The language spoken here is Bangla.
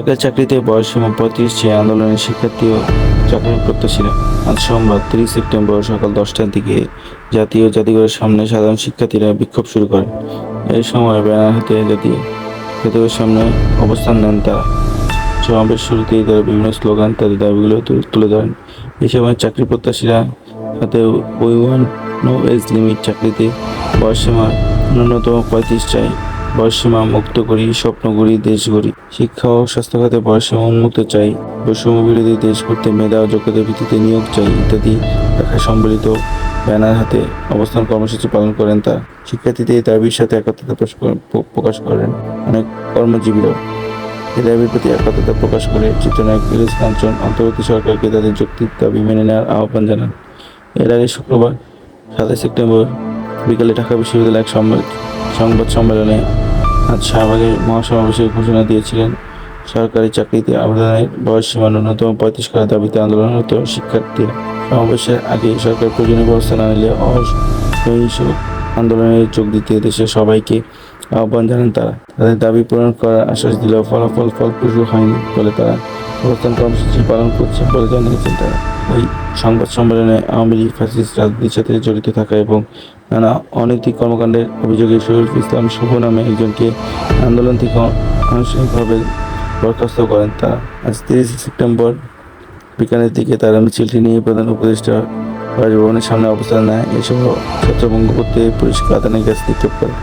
সরকারি চাকরিতে বয়সসীমা পঁয়ত্রিশ চেয়ে আন্দোলনের শিক্ষার্থী ও চাকরি প্রত্যাশীরা আজ সোমবার তিরিশ সেপ্টেম্বর সকাল দশটার দিকে জাতীয় জাতিঘরের সামনে সাধারণ শিক্ষার্থীরা বিক্ষোভ শুরু করেন এই সময় ব্যানার হাতে জাতীয় জাতিঘরের সামনে অবস্থান নেন তারা। সমাবেশ শুরুতেই তারা বিভিন্ন স্লোগান, তাদের দাবিগুলো তুলে ধরেন। এই সময় চাকরি প্রত্যাশীরা হাতে ওই ওয়ান নো এজ লিমিট চাকরিতে বয়সসীমা ন্যূনতম পঁয়ত্রিশ চাই। বয়সসীমা মুক্ত করি, স্বপ্ন গড়ি দেশ গড়ি। শিক্ষা ও স্বাস্থ্য খাতে বয়সসীমা উন্মুক্ত চাই। বৈষম্য বিরোধী দেশ করতে মেধা ও যোগ্যতার ভিত্তিতে নিয়োগ চাই, ইত্যাদি লেখা সম্বলিত ব্যানার হাতে অবস্থান কর্মসূচি পালন করেন তারা। শিক্ষার্থীদের এই দাবির সাথে একত্রতা প্রকাশ করেন- অনেক কর্মজীবীরাও। এই দাবির প্রতি একত্রতা প্রকাশ করে চিত্রনায়ক ইলিশ কাঞ্চন অন্তর্বর্তী সরকারকে তাদের যৌক্তিক দাবি মেনে নেওয়ার আহ্বান জানান। এর আগে শুক্রবার সাতাশ সেপ্টেম্বর বিকালে ঢাকা বিশ্ববিদ্যালয়ের এক সংবাদ সম্মেলনে আজ শাহবাগের মহাসমাবেশে ঘোষণা দিয়েছিলেন। সরকারি চাকরিতে আবেদনের বয়স সীমা ন্যূনতম পঁয়ত্রিশ করার দাবিতে আন্দোলনরত শিক্ষার্থীরা সমাবেশের আগে সরকার প্রয়োজনীয় ব্যবস্থা না নিলে অসহিংস আন্দোলনে যোগ দিতে দেশের সবাইকে আহ্বান জানান তারা। তাদের দাবি পূরণ করার আশ্বাস দিলেও ফলাফল ফলপ্রসূ হয়নি বলে তারা অবস্থান কর্মসূচি পালন করছে বলে জানিয়েছেন তারা। ওই সংবাদ সম্মেলনে আওয়ামী লীগ, ফ্যাসিস্ট রাজনীতির সাথে জড়িত থাকা এবং নানা অনৈতিক কর্মকাণ্ডের অভিযোগে শহীদুল ইসলাম শুভ নামে একজনকে আন্দোলন থেকে আনুষ্ঠানিকভাবে বরখাস্ত করেন তারা। আজ তিরিশে সেপ্টেম্বর বিকালের দিকে তারা মিছিলটি নিয়ে প্রধান উপদেষ্টা রাজভবনের সামনে অবস্থান নেয়। এসব ছত্রভঙ্গ করতে পুলিশ কাতানের গ্যাস নিক্ষেপ করে।